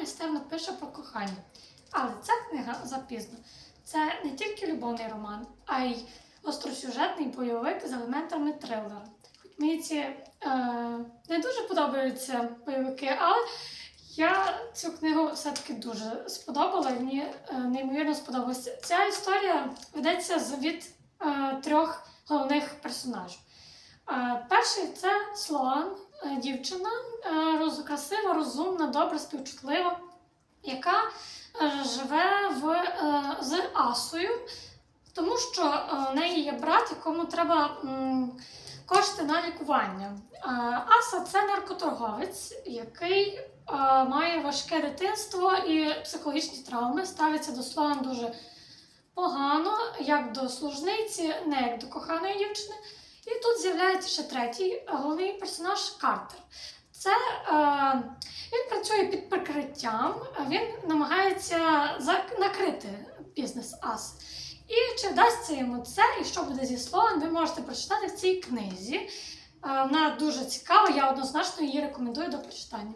майстерно пише про кохання. Але ця книга запізно. Це не тільки любовний роман, а й остросюжетний бойовик з елементами трилера. Хоч мені ці е, не дуже подобаються бойовики, але я цю книгу все-таки дуже сподобала. і Мені е, неймовірно сподобалася. Ця історія ведеться від е, трьох головних персонажів. Е, перший це Слоан, е, дівчина, е, красива, розумна, добра, співчутлива, яка живе в, з Асою, тому що в неї є брат, якому треба кошти на лікування. Аса це наркоторговець, який має важке дитинство і психологічні травми, ставиться до Слоан дуже погано, як до служниці, не як до коханої дівчини. Тут з'являється ще третій головний персонаж Картер. Це е, він працює під прикриттям, він намагається накрити бізнес Ас. І чи вдасться йому це, і що буде зі словом, ви можете прочитати в цій книзі. Е, Вона дуже цікава, я однозначно її рекомендую до прочитання.